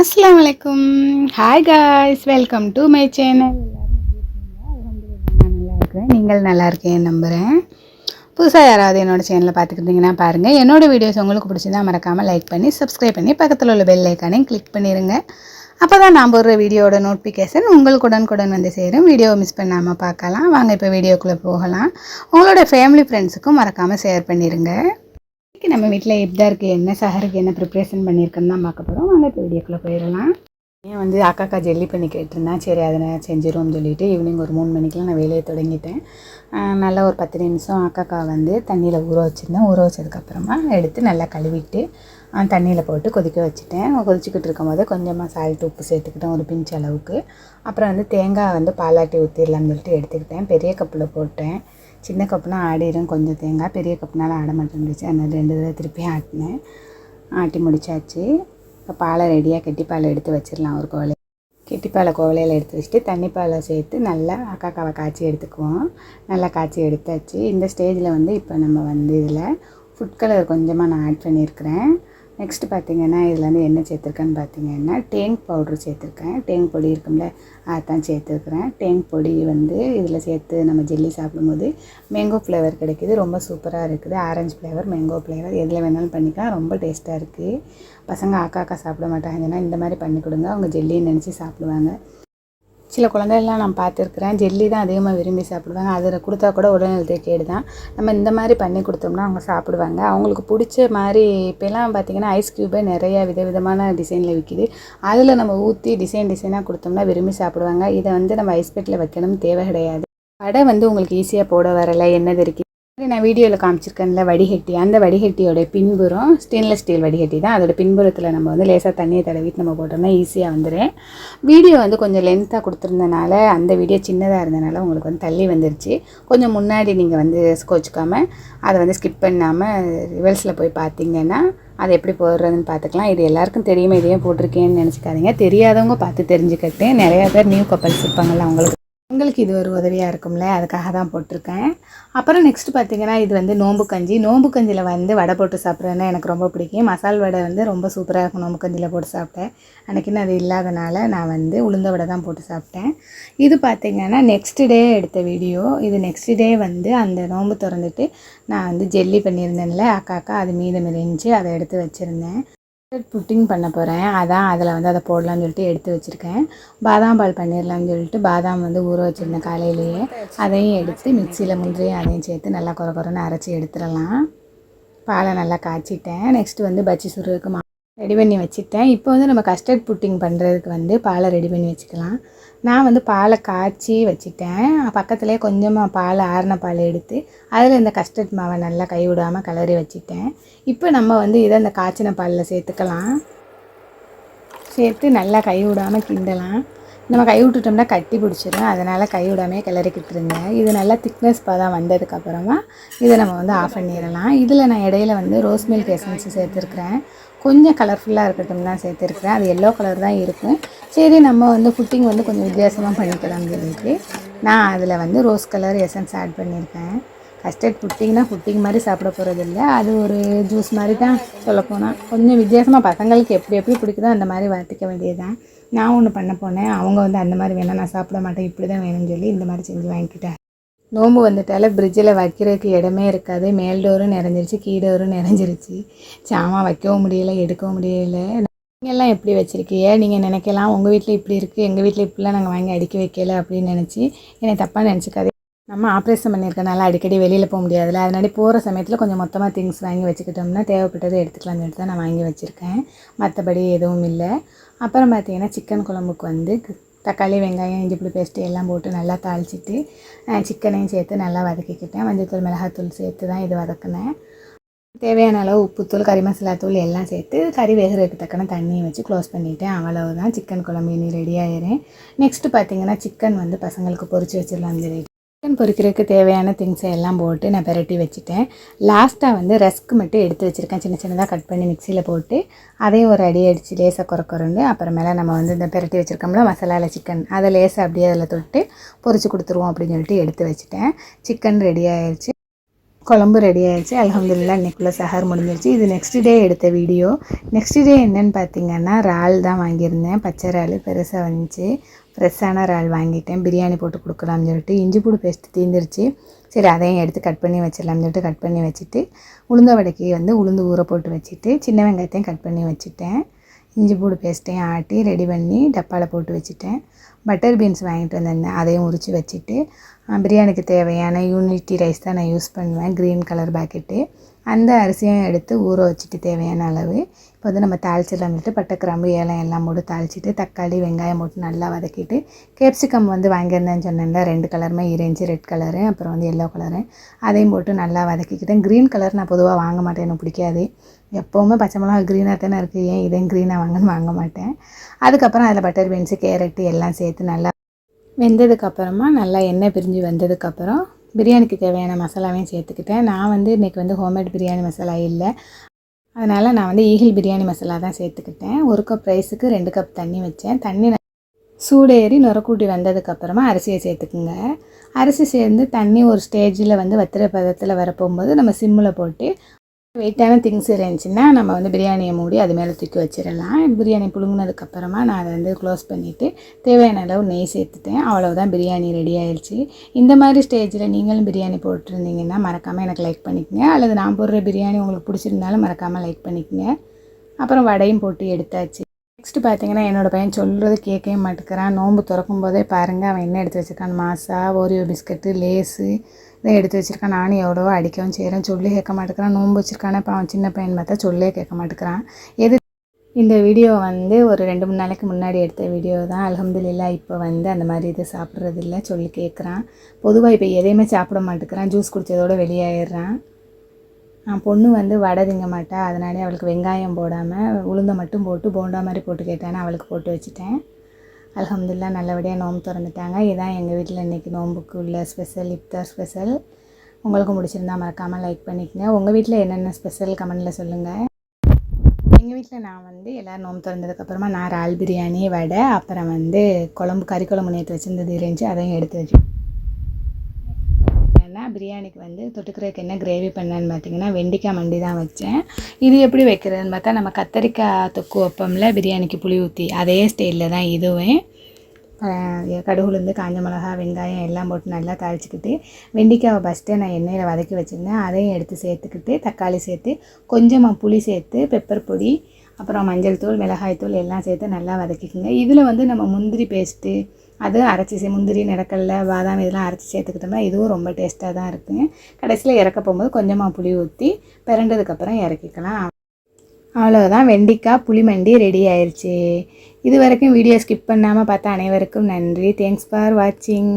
அஸ்லாம் வலைக்கும் hi guys welcome to my channel நல்லா இருக்கிறேன் நீங்கள் நல்லா இருக்கேன் நம்புகிறேன் புதுசாக யாராவது என்னோடய சேனலில் பார்த்துக்கிட்டிங்கன்னா பாருங்கள் என்னோடய வீடியோஸ் உங்களுக்கு பிடிச்சிருந்தா மறக்காமல் லைக் பண்ணி சப்ஸ்கிரைப் பண்ணி பக்கத்தில் உள்ள பெல் ஐக்கானையும் கிளிக் பண்ணிடுங்க அப்போ தான் நான் போடுற வீடியோட நோட்டிஃபிகேஷன் உங்களுக்கு உடனுக்குடன் வந்து சேரும். வீடியோவை மிஸ் பண்ணாமல் பார்க்கலாம். வாங்க இப்போ வீடியோக்குள்ளே போகலாம். உங்களோட ஃபேமிலி ஃப்ரெண்ட்ஸுக்கும் மறக்காமல் ஷேர் பண்ணிடுங்க இன்றைக்கி நம்ம வீட்டில் இப்தாருக்கு என்ன சஹருக்கு என்ன ப்ரிப்ரேஷன் பண்ணியிருக்கேன்னு தான் பார்க்க போகிறோம் வாங்க இப்போ வீடியோக்குள்ளே போயிடலாம். ஏன் வந்து அக்காக்கா ஜெல்லி பண்ணி கேட்டிருந்தேன் சரி அதை நான் செஞ்சிருவோம்னு சொல்லிட்டு ஈவினிங் ஒரு மூணு மணிக்கெலாம் நான் வேலையை தொடங்கிட்டேன். நல்லா ஒரு பத்து நிமிஷம் அக்காக்கா வந்து தண்ணியில் ஊற வச்சுருந்தேன். ஊற வச்சதுக்கப்புறமா எடுத்து நல்லா கழுவிட்டு தண்ணியில் போட்டு கொதிக்க வச்சுட்டேன். கொதிச்சுக்கிட்டு இருக்கும்போது கொஞ்சமாக சால்ட் உப்பு சேர்த்துக்கிட்டேன் ஒரு பிஞ்ச் அளவுக்கு. அப்புறம் வந்து தேங்காய் வந்து பாலாட்டி ஊற்றிடலாம்னு சொல்லிட்டு எடுத்துக்கிட்டேன். பெரிய கப்பில் போட்டேன். சின்ன கப்புனா ஆடிடும் கொஞ்சம் தேங்காய் பெரிய கப்புனால ஆட மாட்டேங்குச்சு அதனால் ரெண்டு தடவை திருப்பி ஆட்டினேன். ஆட்டி முடிச்சாச்சு. இப்போ பாலை ரெடியாக கெட்டிப்பாலை எடுத்து வச்சிடலாம் ஒரு கோலை கெட்டிப்பாலை கோவிலையில் எடுத்து வச்சுட்டு தண்ணிப்பாலை சேர்த்து நல்லா அக்காக்காவை காய்ச்சி எடுத்துக்குவோம். நல்லா காய்ச்சி எடுத்தாச்சு. இந்த ஸ்டேஜில் வந்து இப்போ நம்ம வந்து இதில் ஃபுட் கலர் கொஞ்சமாக நான் ஆட் பண்ணியிருக்கிறேன். நெக்ஸ்ட் பார்த்தீங்கன்னா இதில் வந்து என்ன சேர்த்துருக்கேன்னு பார்த்தீங்கன்னா டேங்க் பவுட்ரு சேர்த்துருக்கேன். டேங்க் பொடி இருக்கும்ல அதான் சேர்த்துருக்குறேன். டேங்க் பொடி வந்து இதில் சேர்த்து நம்ம ஜெல்லி சாப்பிடும்போது மேங்கோ ஃப்ளேவர் கிடைக்கிது. ரொம்ப சூப்பராக இருக்குது. ஆரஞ்சு ஃப்ளேவர் மேங்கோ ஃப்ளேவர் எதில் வேணாலும் பண்ணிக்கலாம். ரொம்ப டேஸ்ட்டாக இருக்குது பசங்க அக்கா அக்கா சாப்பிட மாட்டாங்கன்னா இந்த மாதிரி பண்ணி கொடுங்க. அவங்க ஜெல்லின்னு நினச்சி சாப்பிடுவாங்க. சில குழந்தைகள்லாம் நான் பார்த்துருக்குறேன். ஜெல்லி தான் அதிகமாக விரும்பி சாப்பிடுவாங்க. அதில் கொடுத்தா கூட உடல்நலத்தை கேடு தான் நம்ம இந்த மாதிரி பண்ணி கொடுத்தோம்னா அவங்க சாப்பிடுவாங்க. அவங்களுக்கு பிடிச்ச மாதிரி இப்போலாம் பார்த்தீங்கன்னா ஐஸ் க்யூபே நிறைய விதவிதமான டிசைனில் விற்கிது அதில் நம்ம ஊற்றி டிசைன் டிசைனாக கொடுத்தோம்னா விரும்பி சாப்பிடுவாங்க. இதை வந்து நம்ம ஐஸ் பெட்டில் வைக்கணும் தேவை கிடையாது. வடை வந்து உங்களுக்கு ஈஸியாக போட வரலை. என்னது இருக்குது நான் வீடியோவில் காமிச்சிருக்கேன்ல வடிகட்டி அந்த வடிகட்டியோட பின்புறம் ஸ்டெயின்லெஸ் ஸ்டீல் வடிகட்டி தான். அதோட பின்புறத்தில் நம்ம வந்து லேசாக தண்ணியை தடவிட்டு நம்ம போட்டோம்னா ஈஸியாக வந்துடும் வீடியோ வந்து கொஞ்சம் லென்த்தாக கொடுத்துருந்தனால அந்த வீடியோ சின்னதாக இருந்தனால உங்களுக்கு வந்து தள்ளி வந்துருச்சு. கொஞ்சம் முன்னாடி நீங்கள் வந்து கோச்சிக்காமல் அதை வந்து ஸ்கிப் பண்ணாமல் ரிவர்ஸில் போய் பார்த்தீங்கன்னா அதை எப்படி போடுறதுன்னு பார்த்துக்கலாம். இது எல்லாருக்கும் தெரியுமே இதையும் போட்டிருக்கேன்னு நினச்சிக்காதீங்க. தெரியாதவங்க பார்த்து தெரிஞ்சுக்கிட்டேன் நிறையா பேர் நியூ கப்பல்ஸ் இருப்பாங்கள்ல அவங்களுக்கு உங்களுக்கு இது ஒரு உதவியாக இருக்கும்ல? அதுக்காக தான் போட்டிருக்கேன். அப்புறம் நெக்ஸ்ட் பார்த்தீங்கன்னா இது வந்து நோம்பு கஞ்சி. நோம்பு கஞ்சியில் வந்து வடை போட்டு சாப்பிட்றதுன்னா எனக்கு ரொம்ப பிடிக்கும். மசால் வடை வந்து ரொம்ப சூப்பராக இருக்கும். நோம்பு கஞ்சியில் போட்டு சாப்பிட்டேன் அன்றைக்கின்னு அது இல்லாதனால நான் வந்து உளுந்த வடை தான் போட்டு சாப்பிட்டேன். இது பார்த்திங்கன்னா நெக்ஸ்ட் டே எடுத்த வீடியோ இது நெக்ஸ்ட் டே வந்து அந்த நோம்பு திறந்துட்டு நான் வந்து ஜெல்லி பண்ணியிருந்தேன்ல அக்கா அக்கா அது மீதம் இருந்துச்சு. அதை எடுத்து வச்சுருந்தேன். புட்டிங் பண்ண போகிறேன் அதான் அதில் வந்து அதை போடலாம்னு சொல்லிட்டு எடுத்து வச்சுருக்கேன். பாதாம் பால் பண்ணிடலாம்னு சொல்லிட்டு பாதாம் வந்து ஊற வச்சுருந்தேன் காலையிலேயே அதையும் எடுத்து மிக்சியில் முந்திரியும் அதையும் சேர்த்து நல்லா குறை குறைன்னு அரைச்சி எடுத்துடலாம். பாலை நல்லா காய்ச்சிட்டேன். நெக்ஸ்ட் வந்து பச்சி சுருக்கு மா ரெடி பண்ணி வச்சுட்டேன். இப்போ வந்து நம்ம கஸ்டர்ட் புட்டிங் பண்ணுறதுக்கு வந்து பாலை ரெடி பண்ணி வச்சுக்கலாம். நான் வந்து பாலை காய்ச்சி வச்சுட்டேன். பக்கத்துலேயே கொஞ்சமாக பால் ஆறின பால் எடுத்து அதில் இந்த கஸ்டர்ட் மாவை நல்லா கை விடாமல் கிளறி வச்சுட்டேன். இப்போ நம்ம வந்து இதை அந்த காய்ச்சின பாலில் சேர்த்துக்கலாம். சேர்த்து நல்லா கை விடாமல் கிண்டலாம். நம்ம கை விட்டுட்டோம்னா கட்டி பிடிச்சிரும். அதனால் கை விடாமே கிளறிக்கிட்டு இருந்தேன். இது நல்லா திக்னஸ் பதம் வந்ததுக்கப்புறமா இதை நம்ம வந்து ஆஃப் பண்ணிடலாம். இதில் நான் இடையில வந்து ரோஸ் மில்க் எசன்ஸ் சேர்த்துருக்குறேன். கொஞ்சம் கலர்ஃபுல்லாக இருக்கட்டும் தான் சேர்த்துருக்குறேன். அது எல்லோ கலர் தான் இருக்கும். சரி நம்ம வந்து ஃபுட்டிங் வந்து கொஞ்சம் வித்தியாசமாக பண்ணிக்கலாம் சொல்லிட்டு நான் அதில் வந்து ரோஸ் கலர் எசன்ஸ் ஆட் பண்ணியிருக்கேன். கஸ்டர்ட் புட்டிங்னா புட்டிங் மாதிரி சாப்பிட போகிறது இல்லை அது ஒரு ஜூஸ் மாதிரி தான் சொல்லப்போனால் கொஞ்சம் வித்தியாசமாக பசங்களுக்கு எப்படி எப்படி பிடிக்குதோ அந்த மாதிரி வளர்த்திக்க வேண்டியது தான் நான் ஒன்று பண்ண போனேன். அவங்க வந்து அந்த மாதிரி வேணாம் நான் சாப்பிட மாட்டேன் இப்படி தான் வேணும்னு சொல்லி இந்த மாதிரி செஞ்சு வாங்கிக்கிட்டேன் நோம்பு வந்துட்டால ஃப்ரிட்ஜில் வைக்கிறதுக்கு இடமே இருக்காது. மேல் டோரும் நிறைஞ்சிருச்சு கீடோரும் நிறைஞ்சிருச்சு. சாமான் வைக்கவும் முடியல எடுக்கவும் முடியலை. நீங்கள்லாம் எப்படி வச்சுருக்கீங்க? நீங்கள் நினைக்கலாம் உங்கள் வீட்டில் இப்படி இருக்குது எங்கள் வீட்டில் இப்படிலாம் நாங்கள் வாங்கி அடிக்க வைக்கல அப்படின்னு நினச்சி என்னை தப்பாக நினச்சிக்காதே நம்ம ஆப்ரேஷன் பண்ணியிருக்கனால அடிக்கடி வெளியில் போக முடியாதுல்ல. அதனால போகிற சமயத்தில் கொஞ்சம் மொத்தமாக திங்ஸ் வாங்கி வச்சுக்கிட்டோம்னா தேவைப்பட்டதை எடுத்துக்கலாம்னு சொல்லிட்டு தான் நான் வாங்கி வச்சுருக்கேன். மற்றபடி எதுவும் இல்லை. அப்புறம் பார்த்தீங்கன்னா சிக்கன் குழம்புக்கு வந்து தக்காளி வெங்காயம் இஞ்சி புளி பேஸ்ட்டு எல்லாம் போட்டு நல்லா தாளிச்சிட்டு சிக்கனையும் சேர்த்து நல்லா வதக்கிக்கிட்டேன். மஞ்சள்தூள் மிளகாத்தூள் சேர்த்து தான் இது வதக்கினேன். தேவையான அளவு உப்புத்தூள் கறி மசாலா தூள் எல்லாம் சேர்த்து கறி வேகிறதுக்கு தக்கன தண்ணியை வச்சு க்ளோஸ் பண்ணிவிட்டேன் அவ்வளவுதான். சிக்கன் குழம்பு இனி ரெடி ஆயிடுறேன் நெக்ஸ்ட்டு பார்த்தீங்கன்னா சிக்கன் வந்து பசங்களுக்கு பொறிச்சு வச்சிடலாம். சொல்லி சிக்கன் பொரிக்கிறதுக்கு தேவையான திங்ஸை எல்லாம் போட்டு நான் பெரட்டி வச்சுட்டேன். லாஸ்ட்டாக வந்து ரஸ்க் மட்டும் எடுத்து வச்சுருக்கேன். சின்ன சின்னதாக கட் பண்ணி மிக்சியில் போட்டு. அதையும் ஒரு அடி அடித்து லேசாக குறக்குறண்டு அப்புறமேல நம்ம வந்து இந்த பெரட்டி வச்சுருக்கோம்ல மசாலாவில் சிக்கன் அதை லேசாக அப்படியே அதில் தொட்டு பொரிச்சு கொடுத்துருவோம் அப்படின்னு சொல்லிட்டு எடுத்து வச்சுட்டேன். சிக்கன் ரெடி ஆயிடுச்சு குழம்பு ரெடி ஆயிடுச்சு அலமதுல்லா இன்னைக்குள்ளே சஹர் முடிஞ்சிருச்சு. இது நெக்ஸ்ட் டே எடுத்த வீடியோ நெக்ஸ்ட் டே என்னன்னு பார்த்தீங்கன்னா இறால் தான் வாங்கியிருந்தேன். பச்சை இறால் பெருசாக வந்துச்சு. ஃப்ரெஷ்ஷான இறால் வாங்கிட்டேன். பிரியாணி போட்டு கொடுக்கலாம்னு சொல்லிட்டு இஞ்சி பூடு பேஸ்ட்டு தீந்துருச்சு. சரி அதையும் எடுத்து கட் பண்ணி வச்சிடலாம்னு சொல்லிட்டு கட் பண்ணி வச்சுட்டு உளுந்த வடைக்கு வந்து உளுந்து ஊற போட்டு வச்சுட்டு சின்ன வெங்காயத்தையும் கட் பண்ணி வச்சுட்டேன். இஞ்சி பூடு பேஸ்ட்டையும் ஆட்டி ரெடி பண்ணி டப்பாவில் போட்டு வச்சுட்டேன். பட்டர் பீன்ஸ் வாங்கிட்டு வந்திருந்தேன். அதையும் உரித்து வச்சுட்டு பிரியாணிக்கு தேவையான யூனிட்டி ரைஸ் தான் நான் யூஸ் பண்ணுவேன். க்ரீன் கலர் பேக்கெட்டு அந்த அரிசியும் எடுத்து ஊற வச்சுட்டு தேவையான அளவு. இப்போ வந்து நம்ம தாளிச்சிடலாம் வந்துட்டு பட்டை கிராம்பு ஏலம் எல்லாம் போட்டு தாளிச்சிட்டு தக்காளி வெங்காயம் போட்டு நல்லா வதக்கிட்டு கேப்சிகம் வந்து வாங்கியிருந்தேன்னு சொன்னேன்ல ரெண்டு கலருமே இருந்துச்சு ரெட் கலரு அப்புறம் வந்து எல்லோ கலரு அதையும் போட்டு நல்லா வதக்கிக்கிட்டேன் க்ரீன் கலர் நான் பொதுவாக வாங்க மாட்டேன் எனக்கு பிடிக்காது. எப்போவுமே பச்சை மிளகா க்ரீனாக தானே இருக்குது ஏன் இதையும் க்ரீனாக வாங்கன்னு வாங்க மாட்டேன். அதுக்கப்புறம் அதில் பட்டர் பீன்ஸு கேரட்டு எல்லாம் சேர்த்து நல்லா வெந்ததுக்கப்புறமா நல்லா எண்ணெய் பிரிஞ்சு வந்ததுக்கப்புறம் பிரியாணிக்கு தேவையான மசாலாவையும் சேர்த்துக்கிட்டேன். நான் வந்து இன்றைக்கி வந்து ஹோம்மேட் பிரியாணி மசாலா இல்லை. அதனால் நான் வந்து ஈகிள் பிரியாணி மசாலா தான் சேர்த்துக்கிட்டேன். ஒரு கப் ரைஸுக்கு ரெண்டு கப் தண்ணி வச்சேன். தண்ணி சூடேறி நுரக்கூட்டி வந்ததுக்கப்புறமா அரிசியை சேர்த்துக்குங்க. அரிசி சேர்ந்து தண்ணி ஒரு ஸ்டேஜில் வந்து வத்திர பதத்தில் வரப்போகும்போது நம்ம சிம்மில் போட்டு வெயிட்டான திங்ஸ் இருந்துச்சுன்னா நம்ம வந்து பிரியாணியை மூடி அது மேலே தூக்கி வச்சிடலாம் பிரியாணி புழுங்கினதுக்கப்புறமா நான் அதை வந்து க்ளோஸ் பண்ணிவிட்டு தேவையான அளவு நெய் சேர்த்துட்டேன். அவ்வளோதான் பிரியாணி ரெடி ஆயிடுச்சு இந்த மாதிரி ஸ்டேஜில் நீங்களும் பிரியாணி போட்டிருந்தீங்கன்னா மறக்காமல் எனக்கு லைக் பண்ணிக்கங்க. அல்லது நான் போடுற பிரியாணி உங்களுக்கு பிடிச்சிருந்தாலும் மறக்காமல் லைக் பண்ணிக்கங்க. அப்புறம் வடையும் போட்டு எடுத்தாச்சு. நெக்ஸ்ட்டு பார்த்தீங்கன்னா என்னோடய பையன் சொல்கிறது கேட்கவே மாட்டேங்கிறான். நோன்பு திறக்கும் போதே பாருங்கள் அவன் என்ன எடுத்து வச்சுருக்கான்? மாசா ஓரியோ பிஸ்கட்டு லேஸு இதை எடுத்து வச்சுருக்கான். நானும் எவ்வளவோ அடிக்கவும் செய்கிறேன் சொல்லி கேட்க மாட்டேங்கிறான். நோன்பு வச்சுருக்கானே இப்போ அவன் சின்ன பையன் பார்த்தா சொல்லே கேட்க மாட்டேங்கிறான். எது இந்த வீடியோ வந்து ஒரு ரெண்டு மூணு நாளைக்கு முன்னாடி எடுத்த வீடியோ தான். அல்ஹம்துலில்லா இப்போ வந்து அந்த மாதிரி இது சாப்பிட்றதில்ல சொல்லி கேட்குறான். பொதுவாக இப்போ எதையுமே சாப்பிட மாட்டேங்கிறான். ஜூஸ் குடித்ததோட வெளியாயிடுறான் பொண்ணு வந்து வடை திங்க மாட்டா. அதனாலே அவளுக்கு வெங்காயம் போடாமல் உளுந்தை மட்டும் போட்டு போண்டா மாதிரி போட்டு கேட்டானே அவளுக்கு போட்டு வச்சுட்டேன். அல்ஹம்துலில்லா நல்லபடியாக நோம்பு திறந்துட்டாங்க. இதுதான் எங்கள் வீட்டில் இன்றைக்கி நோம்புக்கு உள்ள ஸ்பெஷல் இப்தார் ஸ்பெஷல் உங்களுக்கு முடிச்சிருந்தா மறக்காமல் லைக் பண்ணிக்கங்க. உங்கள் வீட்டில் என்னென்ன ஸ்பெஷல் கமெண்டில் சொல்லுங்கள் எங்கள் வீட்டில் நான் வந்து எல்லோரும் நோம்பு திறந்ததுக்கப்புறமா நான் இறால் பிரியாணி வடை அப்புறம் வந்து குழம்பு கறி குழம்பு நேற்று வச்சுருந்தது இருந்துச்சு அதையும் எடுத்து வச்சு ஏன்னா பிரியாணிக்கு வந்து தொட்டுக்கிறதுக்கு என்ன கிரேவி பண்ணேன்னு பார்த்தீங்கன்னா வெண்டைக்காய் மண்டி தான் வச்சேன். இது எப்படி வைக்கிறதுன்னு பார்த்தா நம்ம கத்தரிக்காய் தொக்கு வைப்போம்ல பிரியாணிக்கு புளி ஊற்றி அதே ஸ்டைலில் தான் இதுவும் கடுகுலேருந்து காஞ்ச மிளகா வெங்காயம் எல்லாம் போட்டு நல்லா தாளிச்சிக்கிட்டு வெண்டைக்காவை ஃபஸ்ட்டே நான் எண்ணெயில் வதக்கி வச்சுருந்தேன். அதையும் எடுத்து சேர்த்துக்கிட்டு தக்காளி சேர்த்து கொஞ்சமாக புளி சேர்த்து பெப்பர் பொடி அப்புறம் மஞ்சள் தூள் மிளகாய் தூள் எல்லாம் சேர்த்து நல்லா வதக்கிக்கோங்க. இதில் வந்து நம்ம முந்திரி பேஸ்ட்டு அது அரைச்சி சே முந்திரி நிலக்கடலை பாதாம் இதெல்லாம் அரைச்சி சேர்த்துக்கிட்டோம்னா இதுவும் ரொம்ப டேஸ்ட்டாக தான் இருக்குது கடைசியில் இறக்க போகும்போது கொஞ்சமாக புளி ஊற்றி பிறண்டதுக்கப்புறம் இறக்கிக்கலாம். அவ்வளோதான் வெண்டிக்காய் புளிமண்டி ரெடி ஆயிடுச்சு இது வரைக்கும் வீடியோ ஸ்கிப் பண்ணாமல் பார்த்த அனைவருக்கும் நன்றி. தேங்க்ஸ் ஃபார் வாட்சிங்